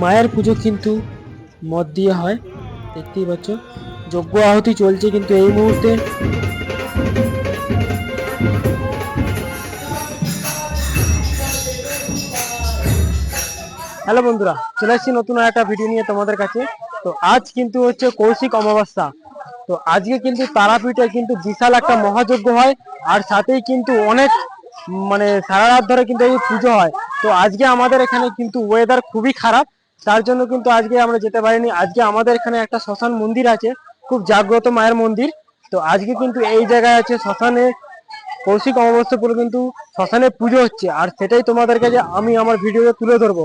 মায়ের পুজো কিন্তু মদ দিয়ে হয়, দেখতেই পাচ্ছ। যজ্ঞ আহুতি চলছে কিন্তু এই মুহূর্তে। হ্যালো বন্ধুরা, চলে এসেছি নতুন একটা ভিডিও নিয়ে তোমাদের কাছে। তো আজ কিন্তু হচ্ছে কৌশিক অমাবস্যা। তো আজকে কিন্তু তারাপীঠে কিন্তু বিশাল একটা মহাযজ্ঞ হয়, আর সাথেই কিন্তু অনেক মানে সারা রাত ধরে কিন্তু এই পুজো হয়। তো আজকে আমাদের এখানে কিন্তু ওয়েদার খুবই খারাপ তার জন্য কিন্তু আজকে আমরা যেতে পারিনি। আজকে আমাদের এখানে একটা শ্মশান মন্দির আছে, খুব জাগ্রত মায়ের মন্দির। তো আজকে কিন্তু এই জায়গায় আছে শ্মশানে কৌশিক অমাবস্যা পুরো কিন্তু শ্মশানে পুজো হচ্ছে। আর সেটাই তোমাদের কাছে আমি আমার ভিডিওতে তুলে ধরবো।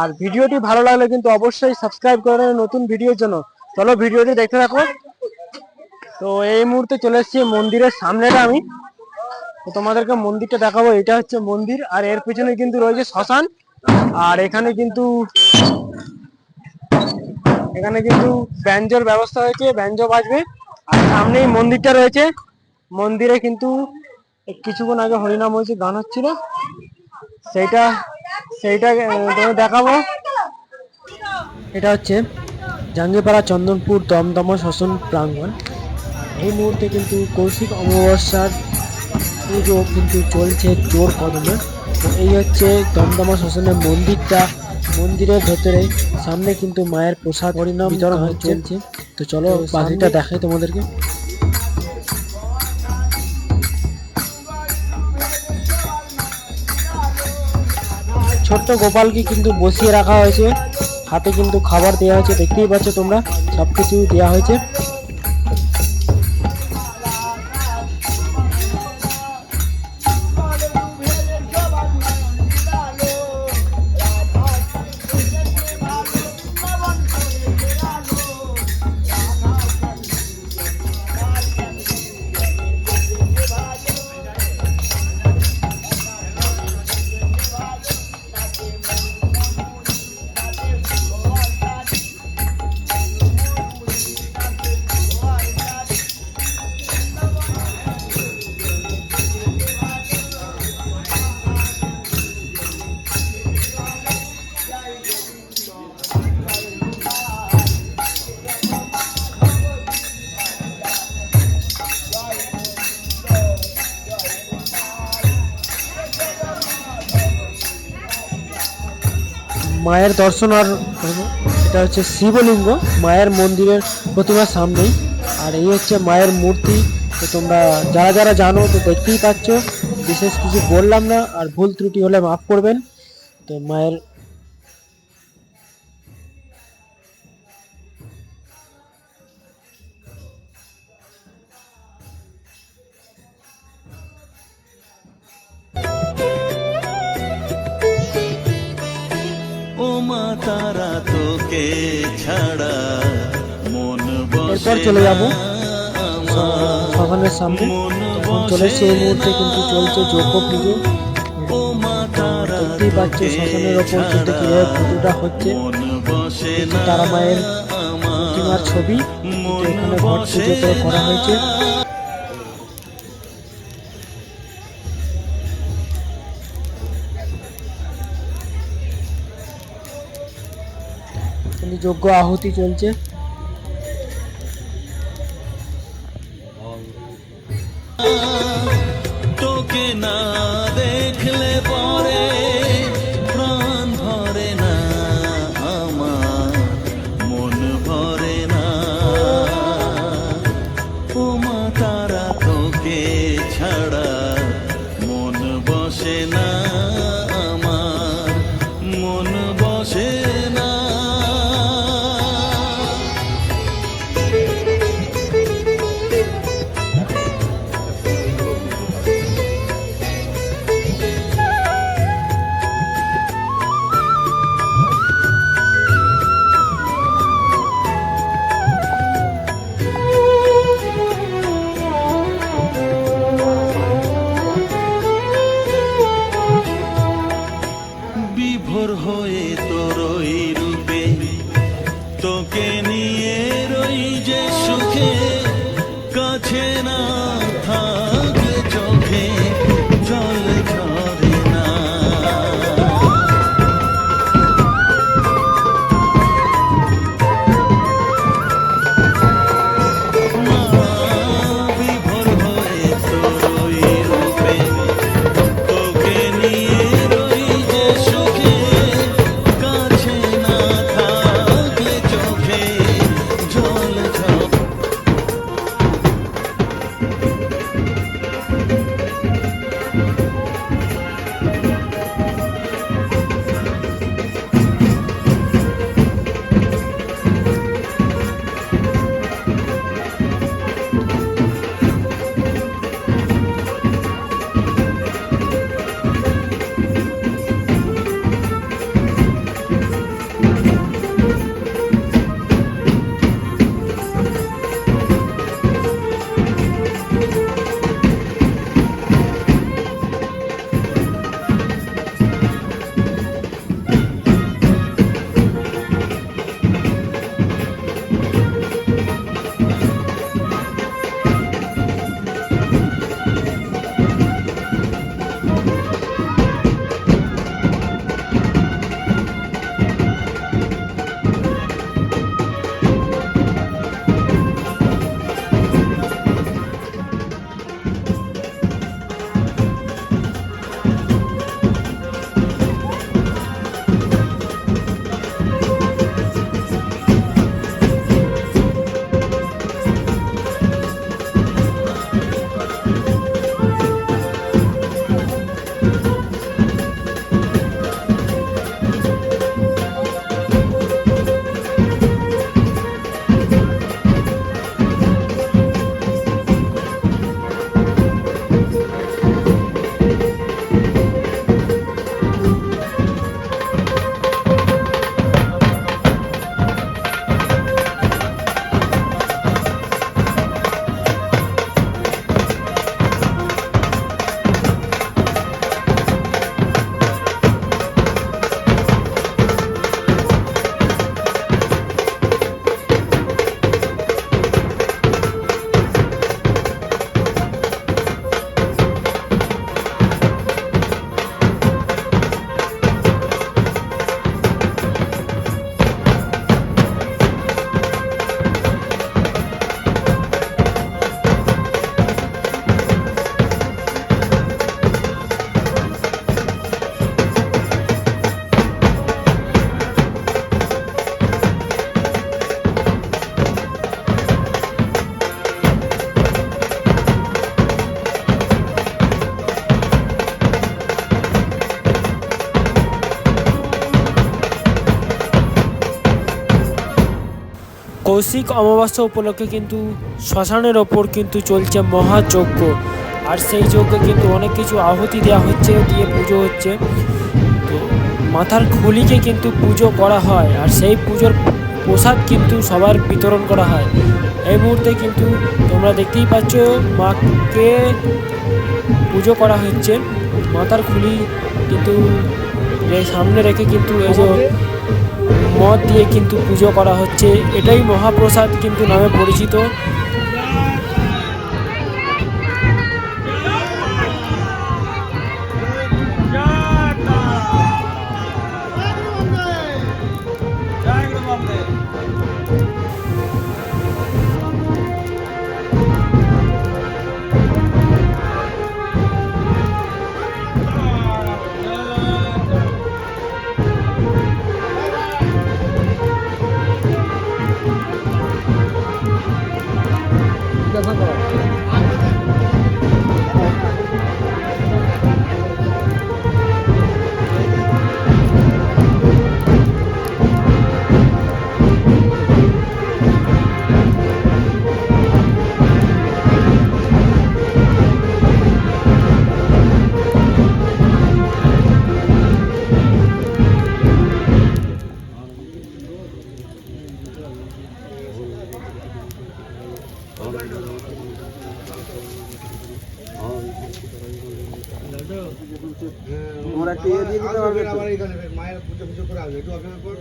আর ভিডিওটি ভালো লাগলে কিন্তু অবশ্যই সাবস্ক্রাইব করে নতুন ভিডিওর জন্য। চলো ভিডিওটি দেখতে থাকো। তো এই মুহূর্তে চলে এসেছি মন্দিরের সামনেটা আমি। তো তোমাদেরকে মন্দিরটা দেখাবো। এটা হচ্ছে মন্দির। আর এর পিছনে কিন্তু রয়েছে শ্মশান। আর এখানে কিন্তু এখানে কিন্তু ব্যঞ্জোর ব্যবস্থা হয়েছে ব্যঞ্জ বাজবে। আর সামনেই মন্দিরটা রয়েছে। মন্দিরে কিন্তু কিছুক্ষণ আগে হরিনাম হয়েছে গান হচ্ছিল। সেইটা সেইটা আহ, তোমাদের দেখাবো। এটা হচ্ছে জাঙ্গিপাড়া চন্দনপুর দমদম শ্মশান প্রাঙ্গণ। এই মুহূর্তে কিন্তু কৌশিক অমাবস্যার পুজো কিন্তু চলছে জোর কদমে। তো এই হচ্ছে দমদমা শ্মশানের মন্দিরটা। মন্দিরের ভেতরে সামনে কিন্তু মায়ের প্রসাদ পরিণাম বিতরণ হয় চলছে তো চলো বাকিটা দেখাই তোমাদেরকে। ছোট্ট গোপালকে কিন্তু বসিয়ে রাখা হয়েছে। হাতে কিন্তু খাবার দেওয়া হয়েছে। দেখতেই পাচ্ছ তোমরা সবকিছু দেওয়া হয়েছে। মায়ের দর্শন আর এটা হচ্ছে শিবলিঙ্গ, মায়ের মন্দিরের প্রতিমার সামনেই। আর এই হচ্ছে মায়ের মূর্তি। তো তোমরা যারা যারা জানো, তো দেখতেই পাচ্ছ। বিশেষ কিছু বললাম না, আর ভুল ত্রুটি হলে মাফ করবেন। তো মায়ের তোকে ছাড়া মন এরপর চলে যাব। শ্মশানের সামনে। চলে এসছে এই মুহূর্তে কিন্তু চলছে যোগ্য পুজো ও মা তারা দেখতেই পাচ্ছ শ্মশানের ওপর কিন্তু কীভাবে পুজোটা হচ্ছে। মন বসে কিন্তু না তারা মায়ের প্রতিমার ছবি এখানে ঘট পুজো করা হয়েছে। কিন্তু যোগ্য আহুতি চলছে। তোকে না তোকে নিয়ে রই যে সুখে কাছে না। কৌশিক অমাবস্যা উপলক্ষে কিন্তু শ্মশানের ওপর কিন্তু চলছে মহাযজ্ঞ। আর সেই যজ্ঞে কিন্তু অনেক কিছু আহুতি দেওয়া হচ্ছে, দিয়ে পুজো হচ্ছে। তো মাথার খুলিকে কিন্তু পুজো করা হয়, আর সেই পুজোর প্রসাদ কিন্তু সবার বিতরণ করা হয়। এই মুহূর্তে কিন্তু তোমরা দেখতেই পাচ্ছ, মাকে পুজো করা হচ্ছে। মাথার খুলি কিন্তু সামনে রেখে কিন্তু এই যে মদ দিয়ে কিন্তু পুজো করা হচ্ছে। এটাই মহাপ্রসাদ কিন্তু নামে পরিচিত।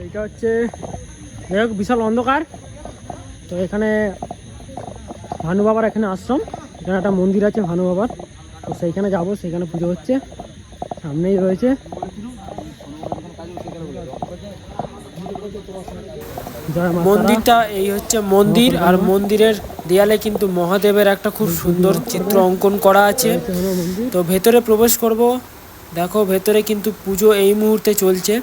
এটা হচ্ছে যাই হোক বিশাল অন্ধকার। তো এখানে ভানু বাবার এখানে আশ্রম। এখানে একটা মন্দির আছে ভানু বাবার। তো সেইখানে যাব সেইখানে পুজো হচ্ছে। সামনেই রয়েছে। মন্দিরটা এই হচ্ছে মন্দির আর মন্দিরের দেয়ালে কিন্তু মহাদেবের একটা খুব সুন্দর চিত্র অঙ্কন করা আছে। তো ভেতরে প্রবেশ করব। দেখো ভেতরে কিন্তু পুজো এই মুহূর্তে চলছে।